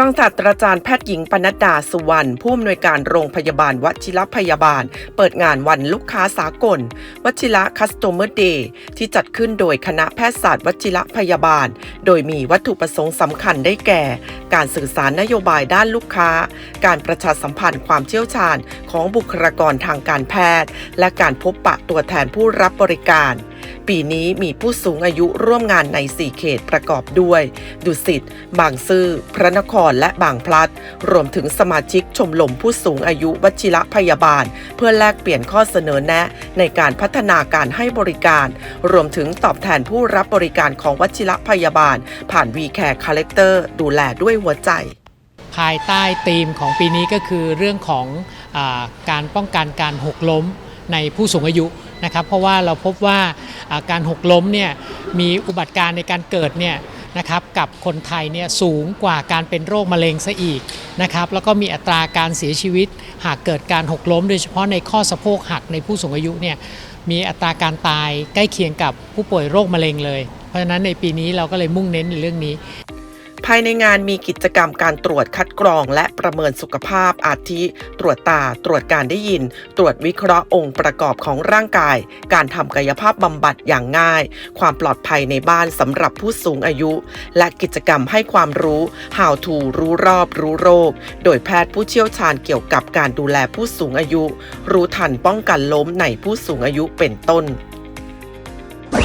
รองศาสตราจารย์แพทย์หญิงปนัดดาสุวรรณผู้อำนวยการโรงพยาบาลวชิรพยาบาล เปิดงานวันลูกค้าสากล วชิระคัสโตเมอร์เดย์ที่จัดขึ้นโดยคณะแพทยศาสตร์วชิรพยาบาล โดยมีวัตถุประสงค์สำคัญได้แก่ การสื่อสารนโยบายด้านลูกค้า การประชาสัมพันธ์ความเชี่ยวชาญของบุคลากรทางการแพทย์ และการพบปะตัวแทนผู้รับบริการ ปีนี้มีผู้สูงอายุร่วมงานใน 4 เขตประกอบด้วย ดุสิต บางซื่อ พระนคร และบางพลัด รวมถึงสมาชิกชมรมผู้สูงอายุวชิระพยาบาล เพื่อแลกเปลี่ยนข้อเสนอแนะ ในการพัฒนาการให้บริการ รวมถึงตอบแทนผู้รับบริการของวชิระพยาบาล ผ่าน v c a r e Collector ดูแลด้วยหัวใจ ภายใต้ธีมของปีนี้ก็คือเรื่องของอการป้องกันการหกล้มในผู้สูงอายุนะครับ เพราะว่าเราพบว่า การหกล้มเนี่ยมีอุบัติการณ์ในการเกิดเนี่ยนะครับกับคนไทยเนี่ยสูงกว่าการเป็นโรคมะเร็งซะอีกนะครับแล้วก็มีอัตราการเสียชีวิต หากเกิดการหกล้ม โดยเฉพาะในข้อสะโพกหักในผู้สูงอายุเนี่ยมีอัตราการตายใกล้เคียงกับผู้ป่วยโรคมะเร็งเลย เพราะฉะนั้นในปีนี้เราก็เลยมุ่งเน้นในเรื่องนี้ ภายในงานมีกิจกรรมการตรวจคัดกรอง และประเมินสุขภาพอาทิ ตรวจตา ตรวจการได้ยิน ตรวจวิเคราะห์องค์ประกอบของร่างกาย การทำกายภาพบำบัดอย่างง่าย ความปลอดภัยในบ้านสำหรับผู้สูงอายุ และกิจกรรมให้ความรู้ How to รู้รอบรู้โรค โดยแพทย์ผู้เชี่ยวชาญเกี่ยวกับการดูแลผู้สูงอายุ รู้ทันป้องกันล้มในผู้สูงอายุเป็นต้น